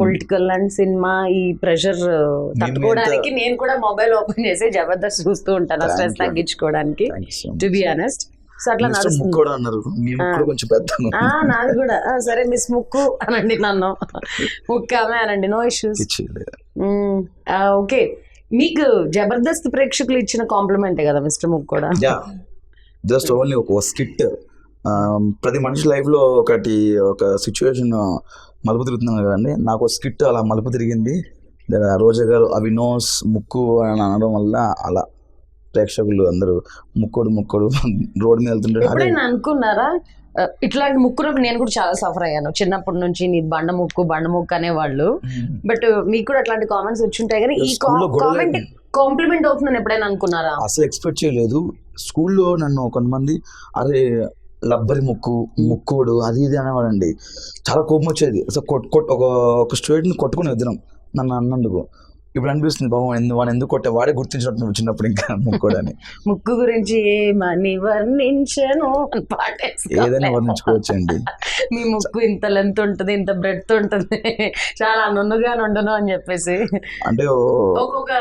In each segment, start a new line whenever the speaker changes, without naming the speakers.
Political and cinema ఈ pressure తట్టుకోవడానికి నేను కూడా మొబైల్ ఓపెన్ చేసి జబర్దస్త్ చూస్తూ ఉంటాను. స్ట్రెస్. తగ్గించుకోవడానికి. టు బి ఆనెస్ట్ సో అట్లా నాది కూడా. సరే మిస్ ముక్కు అనండి నన్ను. ముక్కు ఆమె అనండి. నో ఇష్యూస్ ఓకే మీకు జబర్దస్త్ ప్రేక్షకులు ఇచ్చిన కాంప్లిమెంటే కదా మిస్టర్ ముక్కు కూడా?
జస్ట్ ఓన్లీ ఒక స్కిట్. ప్రతి మనిషి లైఫ్లో ఒకటి ఒక సిచ్యువేషన్ మలుపు తిరుగుతున్నాను కదండి. నాకు స్కిట్ అలా మలుపు తిరిగింది. రోజా గారు అవినోస్ ముక్కు అని అనడం వల్ల అలా ప్రేక్షకులు అందరూ ముక్కుడు ముక్కుడు రోడ్డు మీద వెళ్తుంటే అదే
ఎప్పుడైనా అనుకున్నారా? ఇట్లాంటి ముక్కులకు నేను కూడా చాలా సఫర్ అయ్యాను. చిన్నప్పటి నుంచి నీ బండ ముక్కు బండ ముక్కు అనేవాళ్ళు. బట్ మీకు కూడా అట్లాంటి కామెంట్స్ వచ్చుంటాయి కానీ ఈ కామెంట్ కాంప్లిమెంట్ అవుతుందని ఎప్పుడైనా అనుకున్నారా?
అసలు ఎక్స్పెక్ట్ చేయలేదు. స్కూల్లో నన్ను కొంతమంది అరే లబ్బరి ముక్కు ముక్కుడు అది ఇది అనేవాడండి. చాలా కోపం వచ్చేది. అసలు కొట్ కొట్ ఒక ఒక స్టూడెంట్ని కొట్టుకుని వద్దాం నన్ను అన్నందుకు. ఇప్పుడు అనిపిస్తుంది బాబు ఎందు వాడు ఎందుకు కొట్టే వాడే గుర్తించినట్టు నువ్వు చిన్నప్పుడు ఇంకా ముక్కుడని.
ముక్కు గురించి ఏమని వర్ణించను.
ఏదైనా వర్ణించుకోవచ్చండి.
మీ ముక్కు ఇంత లెంత్ ఉంటుంది ఇంత బ్రెడ్త్ ఉంటుంది. చాలా నున్నుగా నుండును అని చెప్పేసి.
అంటే
ఒక్కొక్క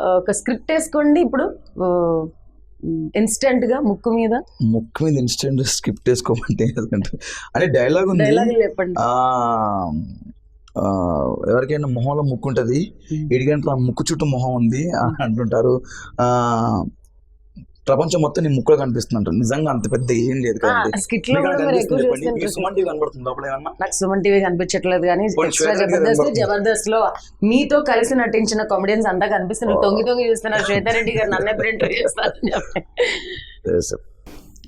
ఒక స్క్రిప్ట్ వేసుకోండి ఇప్పుడు. ఇన్స్టెంట్గా ముక్కు మీద?
ముక్కు మీద ఇన్స్టెంట్ స్క్రిప్ట్ వేసుకోమంటే ఎందుకంటే అంటే డైలాగ్ ఉంది. ఎవరికైనా మొహంలో ముక్కు ఉంటుంది ఇడిగంటే ముక్కు చుట్టూ మొహం ఉంది అంటుంటారు. ఆ ప్రపంచం మొత్తం నీ ముక్కులో కనిపిస్తుంది అంటారు నిజంగా అంత పెద్ద ఏం లేదు కనిపిస్తుంది
నాకు సుమన్ టీవీ కనిపించట్లేదు కానీ జబర్దస్త్. జబర్దస్త్లో మీతో కలిసి నటించిన కామెడియన్స్ అంతా కనిపిస్తున్నారు.
ఓ.
తొంగి తొంగి చూస్తున్నారు. శ్వేతారెడ్డి గారు నన్నే ప్రింట్ చేస్తారని చెప్పి.
Yes.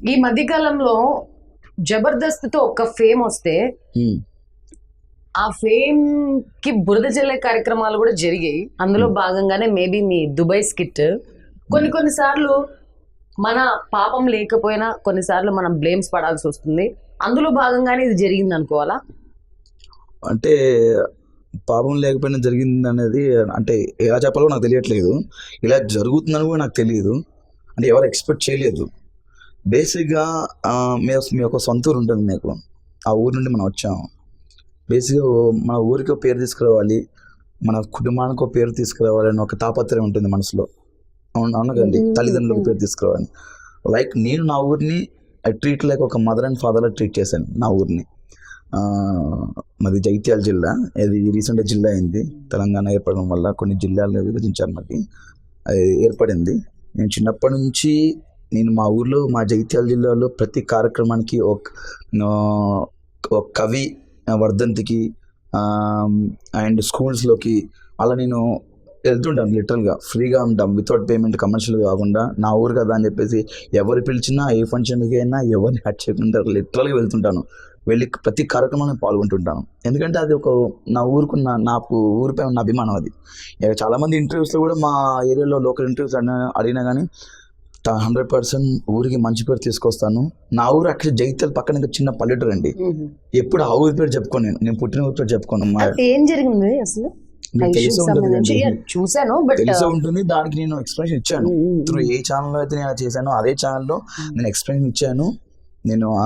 ఈ మధ్య కాలంలో జబర్దస్త్తో ఒక ఫేమ్ వస్తే. ఆ ఫేమ్కి బురద జల్లే కార్యక్రమాలు కూడా జరిగాయి. అందులో భాగంగానే మేబీ మీ దుబాయ్ స్కిట్. కొన్ని కొన్ని సార్లు మన పాపం లేకపోయినా కొన్నిసార్లు మనం బ్లేమ్స్ పడాల్సి వస్తుంది. అందులో భాగంగానే ఇది జరిగింది అనుకోవాలా?
అంటే పాపం లేకపోయినా జరిగింది అనేది అంటే ఎలా చెప్పాలో నాకు తెలియట్లేదు. ఇలా జరుగుతుందని కూడా నాకు తెలియదు. అంటే ఎవరు ఎక్స్పెక్ట్ చేయలేదు. బేసిక్గా మీ మీ యొక్క సొంత ఊరు ఉంటుంది మీకు. ఆ ఊరు నుండి మనం వచ్చాము. బేసిక్గా మన ఊరికి పేరు తీసుకురావాలి. మన కుటుంబానికి పేరు తీసుకురావాలి అని ఒక తాపత్రయం ఉంటుంది మనసులో.
Mm.
తల్లిదండ్రులకు పేరు తీసుకురావాలి. లైక్ నేను నా ఊరిని ఐ ట్రీట్ లైక్ ఒక మదర్ అండ్ ఫాదర్లో ట్రీట్ చేశాను నా ఊరిని. మాది జగిత్యాల జిల్లా. ఇది రీసెంట్గా జిల్లా అయింది. తెలంగాణ ఏర్పడడం వల్ల కొన్ని జిల్లాలు విభజించారు మాకు. అది ఏర్పడింది. నేను చిన్నప్పటి నుంచి నేను మా ఊర్లో మా జగిత్యాల జిల్లాలో ప్రతి కార్యక్రమానికి ఒక కవి వర్ధంతికి అండ్ స్కూల్స్లోకి అలా నేను వెళ్తుంటాను లిటరల్గా ఫ్రీగా ఉంటాం వితౌట్ పేమెంట్ కమర్షియల్ కాకుండా నా ఊరు కదా అని చెప్పేసి ఎవరు పిలిచినా ఏ ఫంక్షన్కి అయినా ఎవరిని హట్ చేయకుండా లిటరల్గా వెళ్తుంటాను. వెళ్ళి ప్రతి కార్యక్రమంలో పాల్గొంటుంటాను. ఎందుకంటే అది ఒక నా ఊరుకున్న నాకు ఊరిపై ఉన్న అభిమానం అది. ఇక చాలామంది ఇంటర్వ్యూస్లో కూడా మా ఏరియాలో లోకల్ ఇంటర్వ్యూస్ అడిగినా అడిగినా కానీ హండ్రెడ్ పర్సెంట్ ఊరికి మంచి పేరు తీసుకొస్తాను. నా ఊరు యాక్చువల్లీ జగిత్యాల పక్కన ఇంకా చిన్న పల్లెటూరు అండి ఎప్పుడు ఆ ఊరి పేరు చెప్పుకోను నేను. నేను పుట్టిన ఊరి పేరు చెప్పుకోను.
ఏం జరిగింది అసలు? సంబంధించి. చూశాను బట్
తెలిసే ఉంటుంది. దానికి నేను ఎక్స్ప్లెనేషన్ ఇచ్చాను. త్రూ ఏ ఛానల్లో అయితే నేను చేశానో అదే ఛానల్లో నేను ఎక్స్ప్లెయిన్ ఇచ్చాను. నేను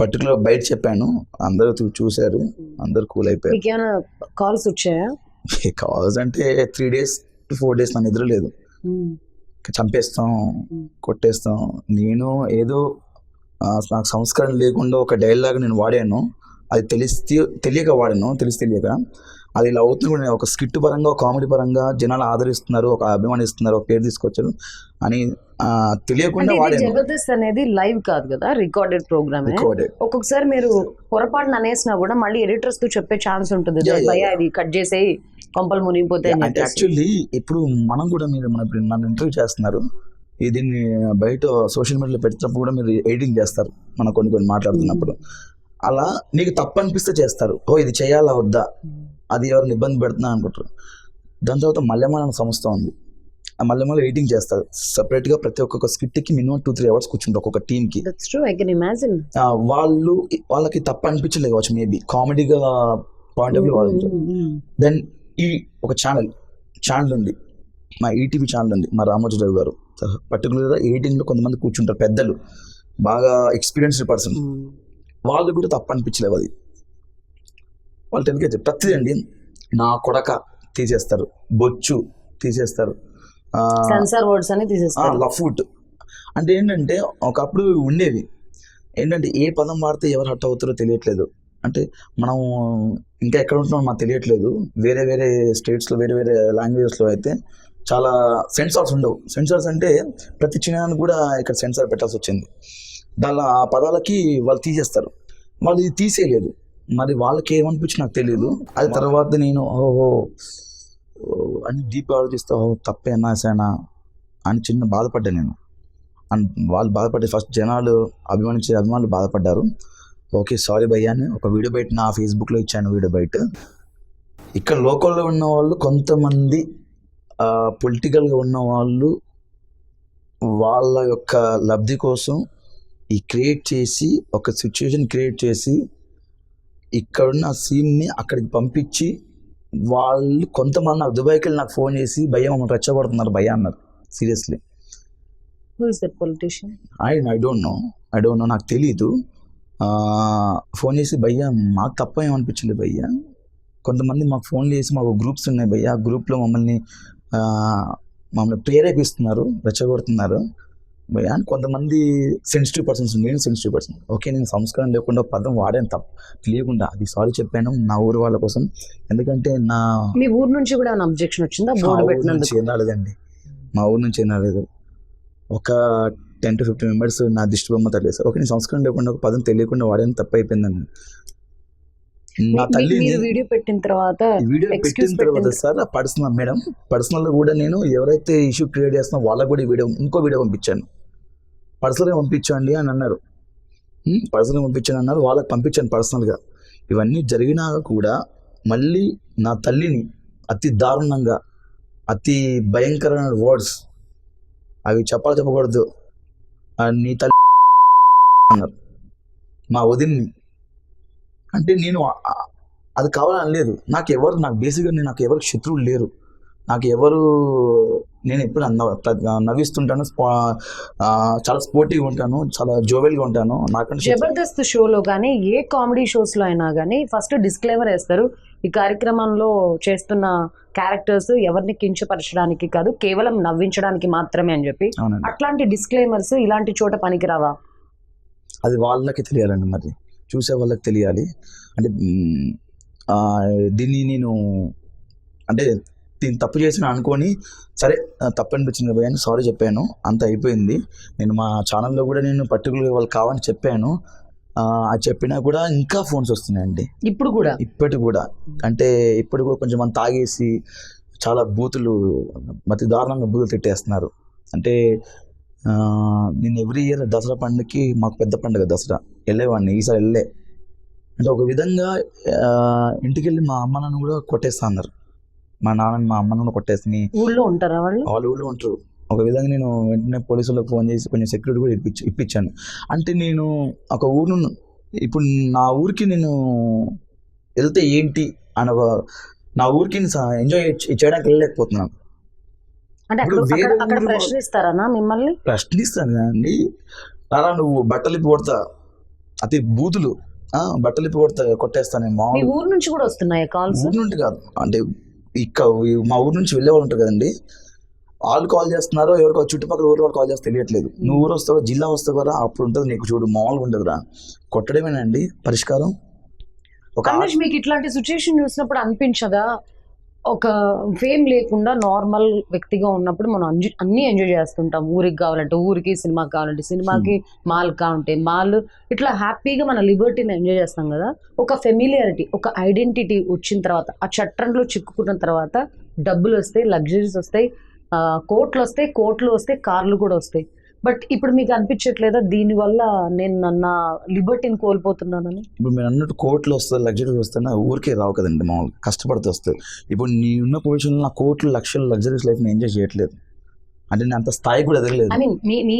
పర్టికులర్ బయట చెప్పాను. అందరూ చూ- చూశారు. అందరూ కూల్ అయిపోయారు.
మీకు ఏమైనా కాల్స్ వచ్చాయా?
కావాల్సి అంటే three days to four days నా నిద్ర లేదు. చంపేస్తాం కొట్టేస్తాం. నేను ఏదో నాకు సంస్కారం లేకుండా ఒక డైలాగ్ నేను వాడాను. అది తెలిసి తెలియక వాడాను. తెలిసి తెలియక. అది ఇలా అవుతుంది ఒక స్కిట్ పరంగా కామెడీ పరంగా జనాలు ఆదరిస్తున్నారు ఒక అభిమానిస్తున్నారు ఒక పేరు తీసుకొచ్చారు అని తెలియకుండా
జబర్దస్త్ అనేది లైవ్ కాదు కదా రికార్డెడ్ ప్రోగ్రామ్. ఒక్కొక్కసారి మీరు పొరపాటున అనేసినా కూడా మళ్ళీ ఎడిటర్స్కు చెప్పే ఛాన్స్ ఉంటుంది. ఇది కట్ చేసేయి కొంపలు మునిగిపోతాయి.
యాక్చువల్లీ ఇప్పుడు మనం కూడా మీరు మన నన్ను ఇంటర్వ్యూ చేస్తున్నారు. దీన్ని బయట సోషల్ మీడియాలో పెట్టినప్పుడు కూడా మీరు ఎడిటింగ్ చేస్తారు. మనం కొన్ని కొన్ని మాట్లాడుతున్నప్పుడు. అలా నీకు తప్పు అనిపిస్తే చేస్తారు. ఓ ఇది చేయాలా వద్దా? అది ఎవరిని ఇబ్బంది పెడుతున్నా అనుకుంటారు. దాని తర్వాత మల్లెమాల సంస్థ ఉంది. ఆ మల్లెమాల ఎడిటింగ్ చేస్తారు. సపరేట్గా ప్రతి ఒక్కొక్క స్కిట్కి మినిమం టూ త్రీ అవర్స్ కూర్చుంటారు ఒక్కొక్క
can imagine.
వాళ్ళు వాళ్ళకి తప్పు అనిపించలేదు కావచ్చు మేబీ కామెడీగా పాయింట్ ఆఫ్ వ్యూ వాళ్ళు దెన్ ఈ ఒక ఛానల్ ఛానల్ ఉంది. మా ఈటీవీ ఛానల్ ఉంది మా రామోజీరావు గారు. పర్టికులర్గా ఎయిటీన్లో కొంతమంది కూర్చుంటారు పెద్దలు. బాగా ఎక్స్పీరియన్స్డ్ పర్సన్. వాళ్ళు కూడా తప్పు అనిపించలేవు అది. వాళ్ళు ఎందుకైతే ప్రతిదీ అండి నా కొడక తీసేస్తారు బొచ్చు తీసేస్తారు
సెన్సార్ వర్డ్స్ అని తీసేస్తారు.
లఫ్ట్ అంటే ఏంటంటే ఒకప్పుడు ఉండేవి. ఏంటంటే ఏ పదం వాడితే ఎవరు హట్ అవుతారో తెలియట్లేదు. అంటే మనం ఇంకా ఎక్కడ ఉంటున్నామో మాకు తెలియట్లేదు. వేరే వేరే స్టేట్స్లో వేరే వేరే లాంగ్వేజెస్లో అయితే చాలా సెన్సార్స్ ఉండవు. సెన్సార్స్ అంటే ప్రతి చిన్నానికి కూడా ఇక్కడ సెన్సార్ పెట్టాల్సి వచ్చింది. దానిలో ఆ పదాలకి వాళ్ళు తీసేస్తారు. వాళ్ళు ఇది తీసేయలేదు. మరి వాళ్ళకి ఏమనిపించి నాకు తెలియదు అది తర్వాత నేను ఓహో అని డీప్ ఆలోచిస్తా ఓ తప్పే అన్నాసానా అని చిన్న బాధపడ్డా నేను. అండ్ వాళ్ళు బాధపడ్డే ఫస్ట్ జనాలు అభిమానించే అభిమానులు బాధపడ్డారు. ఓకే సారీ భయ్యా అని ఒక వీడియో బయట నా ఫేస్బుక్లో ఇచ్చాను వీడియో బయట. ఇక్కడ లోకల్లో ఉన్న వాళ్ళు కొంతమంది పొలిటికల్గా ఉన్న వాళ్ళు వాళ్ళ యొక్క లబ్ధి కోసం ఈ క్రియేట్ చేసి ఒక సిచ్యువేషన్ క్రియేట్ చేసి ఇక్కడున్న సీన్ని అక్కడికి పంపించి వాళ్ళు కొంతమంది నాకు దుబాయ్కి వెళ్ళి నాకు ఫోన్ చేసి భయ్య మమ్మల్ని రెచ్చగొడుతున్నారు భయ్య అన్నారు. Seriously
politician
I I don't know I don't know నాకు తెలీదు. ఫోన్ చేసి భయ్య మాకు తప్ప ఏమనిపించింది భయ్య? కొంతమంది మాకు ఫోన్ చేసి మాకు గ్రూప్స్ ఉన్నాయి భయ్య. ఆ గ్రూప్లో మమ్మల్ని మమ్మల్ని ప్రేరేపిస్తున్నారు రెచ్చగొడుతున్నారు. అని కొంతమంది సెన్సిటివ్ పర్సన్స్ నేను సెన్సిటివ్ పర్సన్ ఓకే నేను సంస్కారం లేకుండా పదం వాడాను తప్ప. తెలియకుండా అది సారీ చెప్పాను. నా ఊరు వాళ్ళ కోసం. ఎందుకంటే నా
మీ ఊరు నుంచి కూడా అబ్జెక్షన్ వచ్చిందా? బోర్డు పెట్టినందుకు.
ఏం రాలేదండి. మా ఊరు నుంచి ఏం రాలేదు. ఒక టెన్ టు ఫిఫ్టీన్ మెంబర్స్ నా దిష్టి బొమ్మ తల్లేసారు ఓకే నేను సంస్కారం లేకుండా ఒక పదం తెలియకుండా వాడని. తప్పు అయిపోయిందని నా తల్లి
వీడియో పెట్టిన తర్వాత
వీడియో పెట్టిన తర్వాత సార్ పర్సనల్ మేడం పర్సనల్ కూడా నేను ఎవరైతే ఇష్యూ క్రియేట్ చేస్తున్నా వాళ్ళకి కూడా వీడియో ఇంకో వీడియో పంపించాను. పర్సనల్గా పంపించండి అని అన్నారు. పర్సనల్గా పంపించాను అన్నారు. వాళ్ళకి పంపించాను పర్సనల్గా. ఇవన్నీ జరిగినా కూడా మళ్ళీ నా తల్లిని అతి దారుణంగా అతి భయంకరమైన వర్డ్స్ అవి చెప్పాలి చెప్పకూడదు నీ తల్లి అన్నారు. మా వదిన్ని. అంటే నేను అది కావాలని లేదు. నాకు ఎవరు నాకు బేసిక్గా నేను నాకు ఎవరు శత్రువులు లేరు. నాకు ఎవరు నేను ఎప్పుడు త- నవ్విస్తుంటాను చాలా స్పోర్టివ్గా ఉంటాను చాలా జోవెల్గా ఉంటాను. నాకంటే
జబర్దస్త్ షోలో కానీ ఏ కామెడీ షోస్లో అయినా కానీ ఫస్ట్ డిస్క్లైమర్ వేస్తారు. ఈ కార్యక్రమంలో చేస్తున్న క్యారెక్టర్స్ ఎవరిని కించపరచడానికి కాదు కేవలం నవ్వించడానికి మాత్రమే అని చెప్పి. అట్లాంటి డిస్క్లైమర్స్ ఇలాంటి చోట పనికిరావా?
అది వాళ్ళకి తెలియాలండి మరి. చూసే వాళ్ళకి తెలియాలి. అంటే దీన్ని నేను అంటే దీన్ని తప్పు చేసిన అనుకొని సరే తప్పు అనిపించింది భయ్య అని సారీ చెప్పాను. అంత అయిపోయింది. నేను మా ఛానల్లో కూడా నేను పర్టికులర్గా వాళ్ళు కావాలని చెప్పాను. ఆ, అది చెప్పినా కూడా ఇంకా ఫోన్స్ వస్తున్నాయండి.
ఇప్పుడు కూడా?
ఇప్పటికి కూడా. అంటే ఇప్పుడు కూడా కొంచెం మంది తాగేసి చాలా బూతులు మతి దారుణంగా బూతులు తిట్టేస్తున్నారు. అంటే నేను ఎవ్రీ ఇయర్ దసరా పండుగకి మాకు పెద్ద పండుగ దసరా. వెళ్ళేవాడిని ఈసారి వెళ్ళే అంటే ఒక విధంగా ఇంటికి వెళ్ళి మా అమ్మ నాన్న కూడా కొట్టేస్తా అన్నారు. మా నాన్న మా అమ్మ నాన్న కొట్టేసి
ఊళ్ళో ఉంటారా వాళ్ళు?
వాళ్ళు ఊళ్ళో ఉంటారు. ఒక విధంగా నేను వెంటనే పోలీసులకు ఫోన్ చేసి కొంచెం సెక్యూరిటీ కూడా ఇప్పించి ఇప్పించాను. అంటే నేను ఒక ఊరు ఇప్పుడు నా ఊరికి నేను వెళ్తే ఏంటి అని ఒక నా ఊరికి ఎంజాయ్ చేయడానికి వెళ్ళలేకపోతున్నాను.
అంటే అక్కడ ప్రశ్నిస్తారనా మిమ్మల్ని?
ప్రశ్నిస్తాను కదండి అలా నువ్వు బట్టలు ఇప్పి కొడతా. అతి బూతులు. బట్టలు ఇప్పి కొడతా కొట్టేస్తాను
మీ ఊరు నుంచి కూడా వస్తున్నాయి కాల్స్?
ఊరు నుండి కాదు. అంటే ఇక్కడ మా ఊరు నుంచి వెళ్ళే వాళ్ళు ఉంటారు కదండి. వాళ్ళు కాల్ చేస్తున్నారో ఎవరికో చుట్టుపక్కల ఊరు వాళ్ళు కాల్ చేస్తే తెలియట్లేదు. నువ్వు ఊరు వస్తావా జిల్లా వస్తావు కదా అప్పుడు ఉంటుంది నీకు చూడు మామూలుగా ఉండదురా కొట్టడమేనండి పరిష్కారం? ఒక
మీకు ఇట్లాంటి సిచ్యుయేషన్ చూసినప్పుడు అనిపించదా? ఒక ఫేమ్ లేకుండా నార్మల్ వ్యక్తిగా ఉన్నప్పుడు మనం అన్ని ఎంజాయ్ చేస్తుంటాం. ఊరికి కావాలంటే ఊరికి సినిమాకి కావాలంటే సినిమాకి మాల్ కావాలంటే మాల్. ఇట్లా హ్యాపీగా మన లిబర్టీని ఎంజాయ్ చేస్తాం కదా. ఒక ఫెమిలియారిటీ ఒక ఐడెంటిటీ వచ్చిన తర్వాత ఆ చట్టంలో చిక్కుకున్న తర్వాత డబ్బులు వస్తాయి లగ్జరీస్ వస్తాయి కోట్లు వస్తాయి కోట్లు వస్తాయి కార్లు కూడా వస్తాయి. బట్ ఇప్పుడు మీకు అనిపించట్లేదా? దీనివల్ల నేను నా లిబర్టీని కోల్పోతున్నానని?
ఇప్పుడు మీరు అన్నట్టు కోట్లు వస్తుంది లగ్జరీ వస్తున్నా ఊరికే రావు కదండి మామూలు కష్టపడితే వస్తుంది ఇప్పుడు నీ ఉన్న పొజిషన్లో నా కోట్లు లక్షలు లగ్జరీస్ లైఫ్ నేను ఎంజాయ్ చేయట్లేదు. అంటే నేను అంత స్థాయి కూడా ఎదగలేదు.
ఐ మీన్ మీ మీ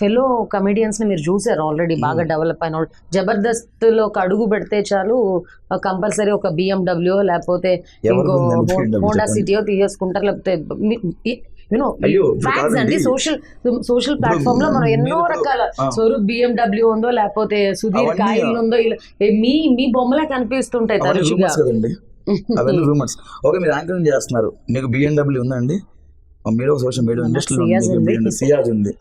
ఫెలో కమెడియన్స్ని మీరు చూసారు ఆల్రెడీ బాగా. డెవలప్ అయిన వాళ్ళు. జబర్దస్త్లో ఒక అడుగు పెడితే చాలు కంపల్సరీ ఒక బిఎండబ్ల్యూ లేకపోతే ఇంకో హోండా
చెప్పండి.
సిటీయో తీసేసుకుంటారు లేకపోతే యూనో ఫ్యాక్ట్స్ అండి. సోషల్ సోషల్ ప్లాట్ఫామ్లో మనం ఎన్నో
మీరు-
రకాల. స్వరూప్ బిఎండబ్ల్యూ ఉందో లేకపోతే సుధీర్ కాయిల్ ఉందో మీ మీ బొమ్మలే కనిపిస్తుంటాయి తరచుగా.
అవన్నీ రూమర్స్ ఓకే మీరు యాంకరింగ్ చేస్తున్నారు. మీకు బిఎన్డబ్ల్యూ ఉందండి? మీరు సోషల్ మీడియా ఇండస్ట్రీలో
సియాజ్ ఉంది.
సియాజ్ ఉంది.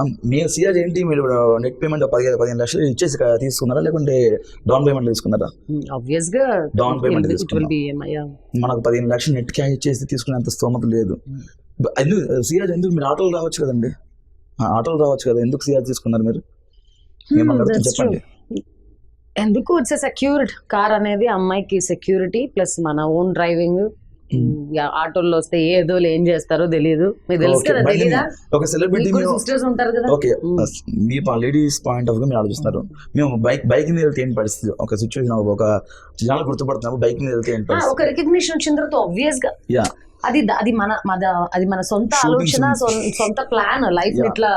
ఆ, మీ సియాజ్ ఏంటి? మీరు నెట్ పేమెంట్ పదిహేను పదిహేను లక్షలు ఇచ్చేసి తీసుకున్నారా? లేకుంటే డౌన్ పేమెంట్ తీసుకున్నారా? ఆబ్వియస్గా
ఇట్ విల్
తీసుకున్నాం. మనకు పదిహేను లక్షలు నెట్ క్యాష్ ఇచ్చేసి తీసుకునేంత స్తోమత లేదు. ఎందుకు సియాజ్ ఎందుకు మీరు ఆటోలు రావచ్చు కదండి? ఆటోలు రావచ్చు కదా ఎందుకు సియాజ్ తీసుకున్నారు మీరు? అడుగుతాను చెప్పండి.
ఎందుకు? ఇట్స్ సెక్యూర్డ్ కార్ అనేది అమ్మాయికి సెక్యూరిటీ ప్లస్ మన ఓన్ డ్రైవింగ్ ఆటోల్లో వస్తే ఏదో ఏం చేస్తారో తెలియదు మీకు తెలుసు
Okay,
కదా
బండి
తెలీదా?
ఒక సెలబ్రిటీ
మీకు సిస్టర్స్ ఉంటారు కదా?
ఓకే. మీ లేడీస్ పాయింట్ ఆఫ్ వ్యూ మీరు ఆలోచిస్తున్నారు మేము బైక్ బైక్ మీద వెళ్తే ఏంటి పరిస్థితి? ఒక సిచ్యువేషన్ ఒక జనాలు గుర్తుపడుతున్నప్పుడు బైక్ మీద వెళ్తే ఏంటి
ఒక రికగ్నిషన్ వచ్చిన తర్వాత
ఆబ్వియస్గా.
అది అది మన మన అది మన సొంత ఆలోచన సొంత ప్లాన్ లైఫ్. ఇట్లా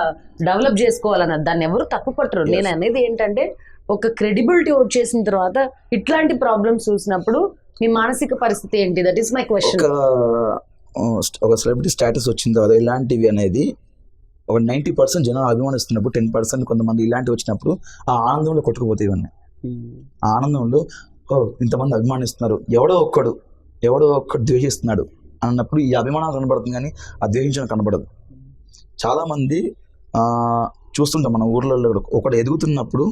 డెవలప్ చేసుకోవాలన్నది దాన్ని ఎవరు తప్పు పట్టరు. నేను అనేది ఏంటంటే ఒక క్రెడిబిలిటీ వచ్చేసిన తర్వాత ఇట్లాంటి ప్రాబ్లమ్స్ చూసినప్పుడు మీ మానసిక పరిస్థితి ఏంటి? దట్ ఈస్ మై క్వశ్చన్
ఒక సెలబ్రిటీ స్టేటస్ వచ్చిన తర్వాత ఇలాంటివి అనేది ఒక నైంటీ పర్సెంట్ జనాలు అభిమానిస్తున్నప్పుడు టెన్ పర్సెంట్ కొంతమంది ఇలాంటివి వచ్చినప్పుడు ఆ ఆనందంలో కొట్టుకుపోతాయి ఇవన్నీ. ఆ ఆనందంలో ఓ ఇంతమంది అభిమానిస్తున్నారు. ఎవడో ఒక్కడు ఎవడో ఒక్కడు ద్వేషిస్తున్నాడు. అన్నప్పుడు ఈ అభిమానం కనబడుతుంది కానీ ఆ ద్వేషించడం కనబడదు. చాలామంది చూస్తుంటాం మన ఊర్లలో కూడా. ఒకడు ఎదుగుతున్నప్పుడు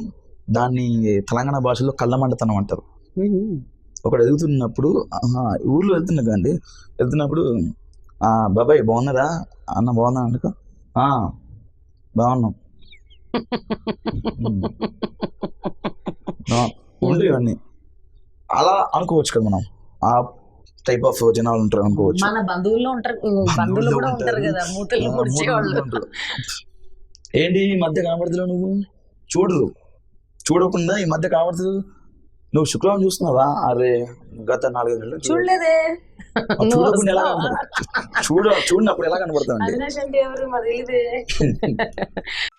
దాన్ని తెలంగాణ భాషలో కళ్ళమండతనం అంటారు. ఒకడు ఎదుగుతున్నప్పుడు ఊర్లో వెళ్తున్నా కండి వెళ్తున్నప్పుడు ఆ, బాబాయ్ బాగున్నారా? అన్న బాగున్నా అనుకో "ఆ, బాగున్నాం. ఉమ్. ఆ, ఉండు ఇవన్నీ అలా అనుకోవచ్చు కదా మనం. ఆ టైప్ ఆఫ్ జనాలు ఉంటారు అనుకోవచ్చు.
మన బంధువుల్లో ఉంటారు బంధువులు కూడా ఉంటారు. కదా మూతలు
ఉంటారు. ఏంటి ఈ మధ్య కనబడతలేవు నువ్వు? చూడు చూడకుండా ఈ మధ్య కనబడుతుంది నువ్వు శుక్రవారం చూస్తున్నావా? అరే గత నాలుగైదు నెలలు చూడ-
చూడలేదే.
చూడకుండా ఎలా చూడ చూడనప్పుడు ఎలా కనబడుతుంది